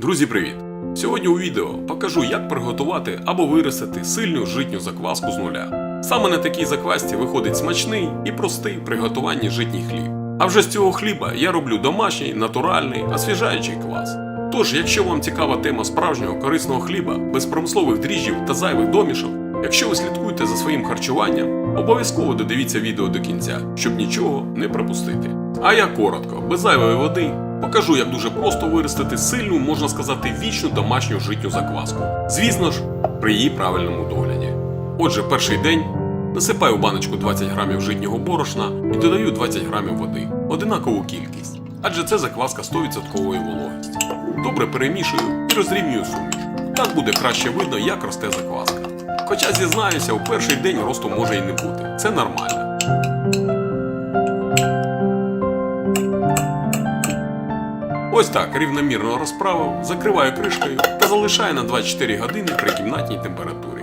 Друзі, привіт! Сьогодні у відео покажу, як приготувати або виростити сильну житню закваску з нуля. Саме на такій заквасці виходить смачний і простий приготуванні житній хліб. А вже з цього хліба я роблю домашній, натуральний, освіжаючий квас. Тож, якщо вам цікава тема справжнього корисного хліба, без промислових дріжджів та зайвих домішок, якщо ви слідкуєте за своїм харчуванням, обов'язково додивіться відео до кінця, щоб нічого не пропустити. А я коротко, без зайвої води, покажу, як дуже просто виростити сильну, можна сказати, вічну домашню житню закваску. Звісно ж, при її правильному догляді. Отже, перший день насипаю в баночку 20 грамів житнього борошна і додаю 20 грамів води, одинакову кількість, адже це закваска 100% вологості. Добре перемішую і розрівнюю суміш. Так буде краще видно, як росте закваска. Хоча зізнаюся, у перший день росту може і не бути. Це нормально. Ось так рівномірно розправив, закриваю кришкою та залишаю на 24 години при кімнатній температурі.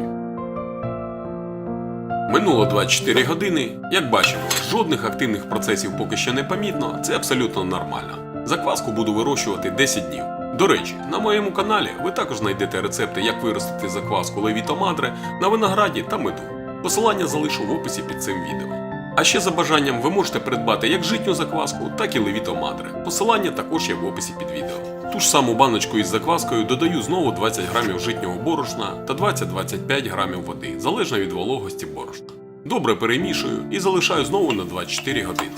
Минуло 24 години. Як бачимо, жодних активних процесів поки що не помітно, це абсолютно нормально. Закваску буду вирощувати 10 днів. До речі, на моєму каналі ви також знайдете рецепти, як виростити закваску Левіто Мадре на винограді та меду. Посилання залишу в описі під цим відео. А ще за бажанням ви можете придбати як житню закваску, так і Левіто Мадре. Посилання також є в описі під відео. Ту ж саму баночку із закваскою додаю знову 20 грамів житнього борошна та 20-25 грамів води, залежно від вологості борошна. Добре перемішую і залишаю знову на 24 години.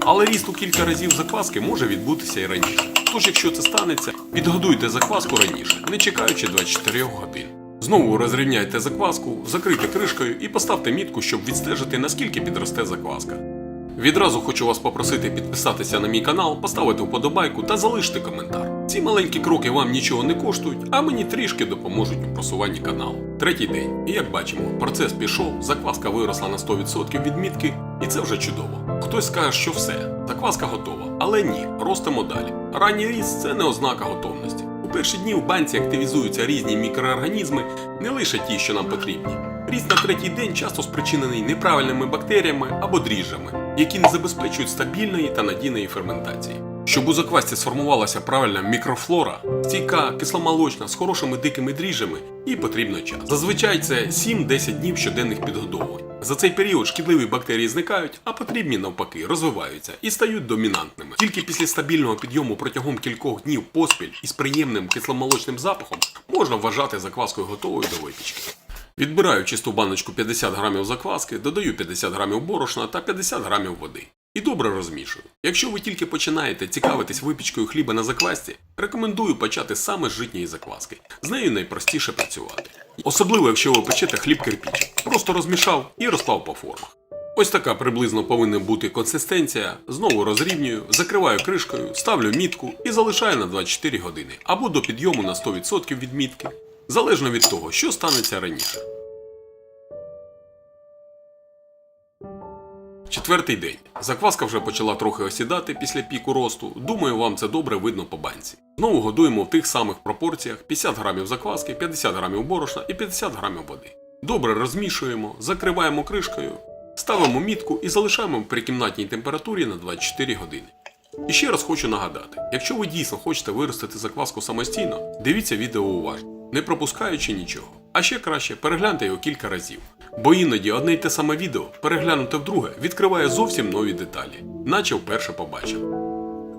Але ріст у кілька разів закваски може відбутися і раніше. Тож, якщо це станеться, підгодуйте закваску раніше, не чекаючи 24 годин. Знову розрівняйте закваску, закрийте кришкою і поставте мітку, щоб відстежити, наскільки підросте закваска. Відразу хочу вас попросити підписатися на мій канал, поставити вподобайку та залишити коментар. Ці маленькі кроки вам нічого не коштують, а мені трішки допоможуть у просуванні каналу. Третій день. І як бачимо, процес пішов, закваска виросла на 100% від мітки, і це вже чудово. Хтось скаже, що все, закваска готова. Але ні, ростемо далі. Ранній ріст це не ознака готовності. У перші дні в банці активізуються різні мікроорганізми, не лише ті, що нам потрібні. Ріст на третій день часто спричинений неправильними бактеріями або дріжджами, які не забезпечують стабільної та надійної ферментації. Щоб у заквасці сформувалася правильна мікрофлора, стійка, кисломолочна з хорошими дикими дріжджами, їй потрібно час. Зазвичай це 7-10 днів щоденних підгодовувань. За цей період шкідливі бактерії зникають, а потрібні навпаки розвиваються і стають домінантними. Тільки після стабільного підйому протягом кількох днів поспіль із приємним кисломолочним запахом можна вважати закваскою готовою до випічки. Відбираю чисту баночку 50 грамів закваски, додаю 50 грамів борошна та 50 грамів води. І добре розмішую. Якщо ви тільки починаєте цікавитись випічкою хліба на заквасці, рекомендую почати саме з житньої закваски. З нею найпростіше працювати. Особливо, якщо ви печете хліб кирпіч. Просто розмішав і розклав по формах. Ось така приблизно повинна бути консистенція. Знову розрівнюю, закриваю кришкою, ставлю мітку і залишаю на 24 години або до підйому на 100% від мітки, залежно від того, що станеться раніше. Четвертий день. Закваска вже почала трохи осідати після піку росту. Думаю, вам це добре видно по банці. Знову годуємо в тих самих пропорціях 50 грамів закваски, 50 грамів борошна і 50 грамів води. Добре розмішуємо, закриваємо кришкою, ставимо мітку і залишаємо при кімнатній температурі на 24 години. І ще раз хочу нагадати: якщо ви дійсно хочете виростити закваску самостійно, дивіться відео уважно, не пропускаючи нічого. А ще краще перегляньте його кілька разів. Бо іноді одне й те саме відео переглянуте вдруге відкриває зовсім нові деталі, наче вперше побачив.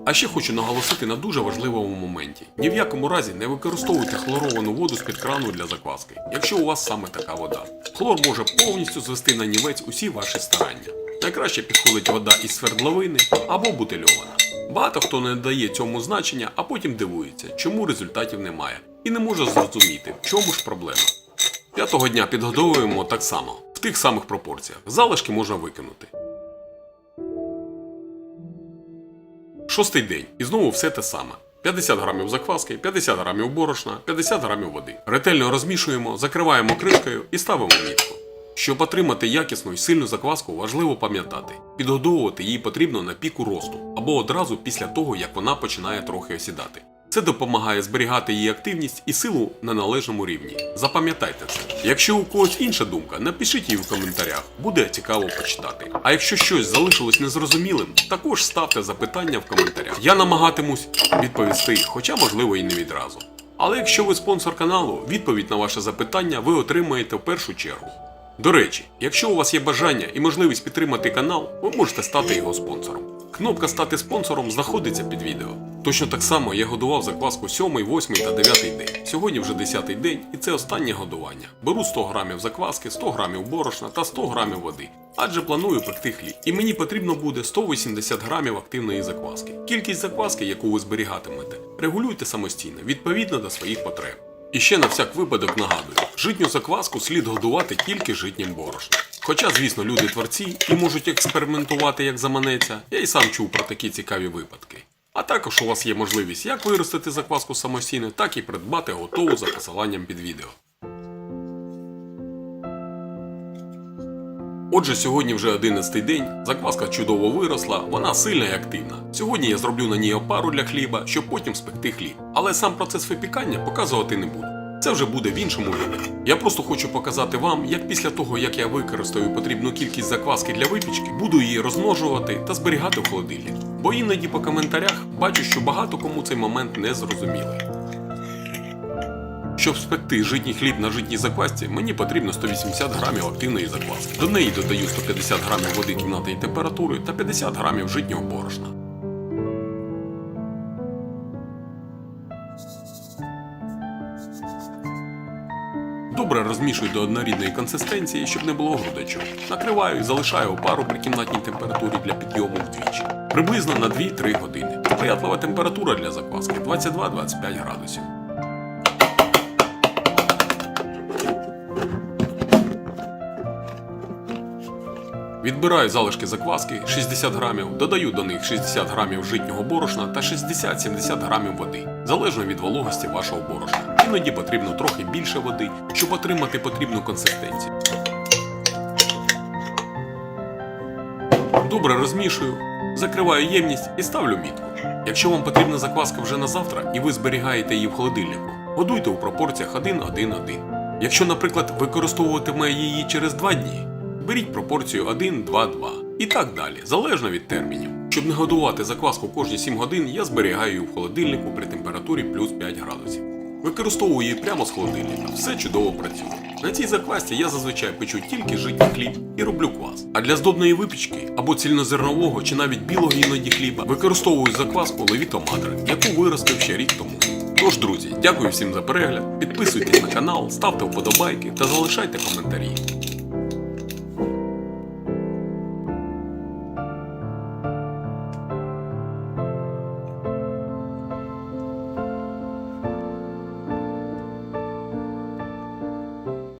А ще хочу наголосити на дуже важливому моменті: ні в якому разі не використовуйте хлоровану воду з-під крану для закваски, якщо у вас саме така вода. Хлор може повністю звести на нівець усі ваші старання. Найкраще підходить вода із свердловини або бутильована. Багато хто не дає цьому значення, а потім дивується, чому результатів немає, і не може зрозуміти, в чому ж проблема. П'ятого дня підгодовуємо так само, в тих самих пропорціях. Залишки можна викинути. Шостий день. І знову все те саме. 50 грамів закваски, 50 грамів борошна, 50 грамів води. Ретельно розмішуємо, закриваємо кришкою і ставимо мітку. Щоб отримати якісну і сильну закваску, важливо пам'ятати, підгодовувати її потрібно на піку росту або одразу після того, як вона починає трохи осідати. Це допомагає зберігати її активність і силу на належному рівні. Запам'ятайте це. Якщо у когось інша думка, напишіть її в коментарях, буде цікаво почитати. А якщо щось залишилось незрозумілим, також ставте запитання в коментарях. Я намагатимусь відповісти, хоча можливо і не відразу. Але якщо ви спонсор каналу, відповідь на ваше запитання ви отримаєте в першу чергу. До речі, якщо у вас є бажання і можливість підтримати канал, ви можете стати його спонсором. Кнопка Стати спонсором знаходиться під відео. Точно так само я годував закваску 7, 8 та 9 день. Сьогодні вже 10 день, і це останнє годування. Беру 100 грамів закваски, 100 грамів борошна та 100 грамів води. Адже планую пекти хліб. І мені потрібно буде 180 грамів активної закваски. Кількість закваски, яку ви зберігатимете, регулюйте самостійно, відповідно до своїх потреб. І ще на всяк випадок нагадую, житню закваску слід годувати тільки житнім борошном. Хоча, звісно, люди творці і можуть експериментувати як заманеться, я й сам чув про такі цікаві випадки. А також у вас є можливість як виростити закваску самостійно, так і придбати готову за посиланням під відео. Отже, сьогодні вже 11 день, закваска чудово виросла, вона сильна і активна. Сьогодні я зроблю на ній опару для хліба, щоб потім спекти хліб. Але сам процес випікання показувати не буду. Це вже буде в іншому відео. Я просто хочу показати вам, як після того, як я використаю потрібну кількість закваски для випічки, буду її розмножувати та зберігати в холодильник. Бо іноді по коментарях бачу, що багато кому цей момент не зрозумілий. Щоб спекти житній хліб на житній заквасці, мені потрібно 180 грамів активної закваски. До неї додаю 150 грамів води кімнатної температури та 50 грамів житнього борошна. Добре розмішую до однорідної консистенції, щоб не було грудочок. Накриваю і залишаю опару при кімнатній температурі для підйому вдвічі. Приблизно на 2-3 години. Сприятлива температура для закваски 22-25 градусів. Відбираю залишки закваски 60 грамів, додаю до них 60 грамів житнього борошна та 60-70 грамів води, залежно від вологості вашого борошна. Іноді потрібно трохи більше води, щоб отримати потрібну консистенцію. Добре розмішую, закриваю ємність і ставлю мітку. Якщо вам потрібна закваска вже на завтра і ви зберігаєте її в холодильнику, годуйте у пропорціях 1-1-1. Якщо, наприклад, використовуватиме її через 2 дні, беріть пропорцію 1-2-2 і так далі, залежно від термінів. Щоб не годувати закваску кожні 7 годин, я зберігаю її в холодильнику при температурі плюс 5 градусів. Використовую її прямо з холодильника, все чудово працює. На цій заквасці я зазвичай печу тільки житній хліб і роблю квас. А для здобної випічки або цільнозернового чи навіть білого іноді хліба використовую закваску Левіто Мадре, яку виростив ще рік тому. Тож, друзі, дякую всім за перегляд, підписуйтесь на канал, ставте вподобайки та залишайте коментарі.